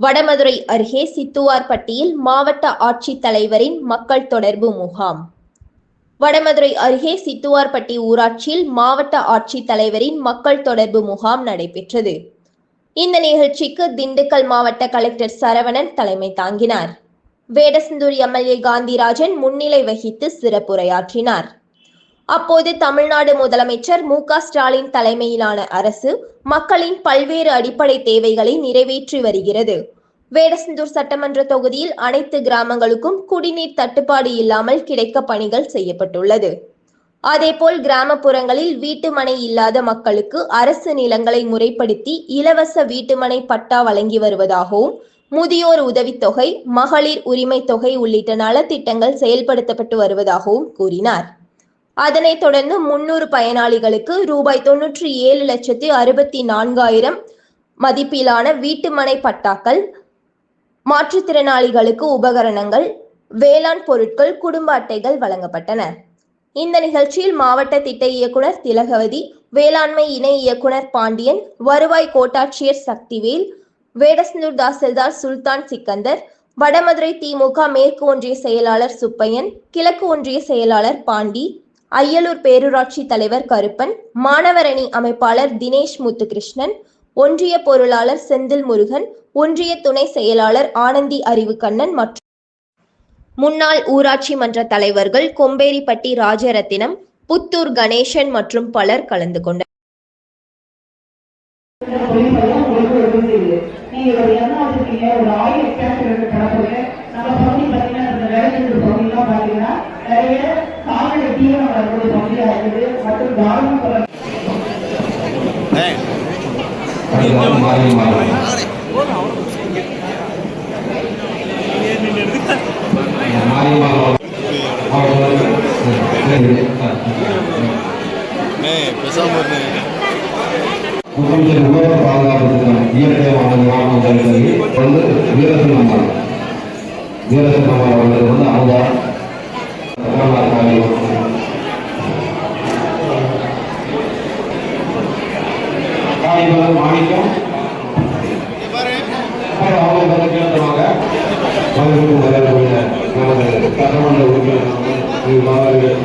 வடமதுரை அருகே சித்துவார்பட்டியில் மாவட்ட ஆட்சித் தலைவரின் மக்கள் தொடர்பு முகாம். வடமதுரை அருகே சித்துவார்பட்டி ஊராட்சியில் மாவட்ட ஆட்சித் தலைவரின் மக்கள் தொடர்பு முகாம் நடைபெற்றது. இந்த நிகழ்ச்சிக்கு திண்டுக்கல் மாவட்ட கலெக்டர் சரவணன் தலைமை தாங்கினார். வேடசந்தூர் எம்எல்ஏ காந்திராஜன் முன்னிலை வகித்து சிறப்புரையாற்றினார். அப்போது தமிழ்நாடு முதலமைச்சர் மு க ஸ்டாலின் தலைமையிலான அரசு மக்களின் பல்வேறு அடிப்படை தேவைகளை நிறைவேற்றி வருகிறது. வேடசந்தூர் சட்டமன்ற தொகுதியில் அனைத்து கிராமங்களுக்கும் குடிநீர் தட்டுப்பாடு இல்லாமல் கிடைக்க பணிகள் செய்யப்பட்டுள்ளது. அதேபோல் கிராமப்புறங்களில் வீட்டுமனை இல்லாத மக்களுக்கு அரசு நிலங்களை முறைப்படுத்தி இலவச வீட்டுமனை பட்டா வழங்கி வருவதாகவும் முதியோர் உதவித்தொகை மகளிர் உரிமை தொகை உள்ளிட்ட நலத்திட்டங்கள் செயல்படுத்தப்பட்டு வருவதாகவும் கூறினார். அதனைத் தொடர்ந்து முன்னூறு பயனாளிகளுக்கு ரூபாய் தொன்னூற்றி ஏழு லட்சத்தி அறுபத்தி நான்காயிரம் மதிப்பிலான வீட்டுமனை பட்டாக்கள் மாற்றுத்திறனாளிகளுக்கு உபகரணங்கள் வேளாண் பொருட்கள் குடும்ப அட்டைகள் வழங்கப்பட்டன. இந்த நிகழ்ச்சியில் மாவட்ட திட்ட இயக்குனர் திலகவதி வேளாண்மை இணை இயக்குனர் பாண்டியன் வருவாய் கோட்டாட்சியர் சக்திவேல் வேடசந்தூர் தாசில்தார் சுல்தான் சிக்கந்தர் வடமதுரை திமுக மேற்கு ஒன்றிய செயலாளர் சுப்பையன் கிழக்கு ஒன்றிய செயலாளர் பாண்டி அய்யலூர் பேரூராட்சி தலைவர் கருப்பன் மாணவரணி அமைப்பாளர் தினேஷ் முத்துகிருஷ்ணன் ஒன்றிய பொருளாளர் செந்தில் முருகன் ஒன்றிய துணை செயலாளர் ஆனந்தி அறிவுக்கண்ணன் மற்றும் முன்னாள் ஊராட்சி மன்ற தலைவர்கள் கொம்பேரிப்பட்டி ராஜரத்தினம் புத்தூர் கணேசன் மற்றும் பலர் கலந்து கொண்டனர். நீங்க முதலமைச்சர் உலக பாதுகாப்பு திட்டம் இயற்கை வாகன வாகனம் சொல்லி வந்து அவங்க காளிமலர் மாணிக்கம். அவங்க வந்து அவர்களுக்கு வரக்கூடிய நமது சட்டமன்ற உறுப்பினர்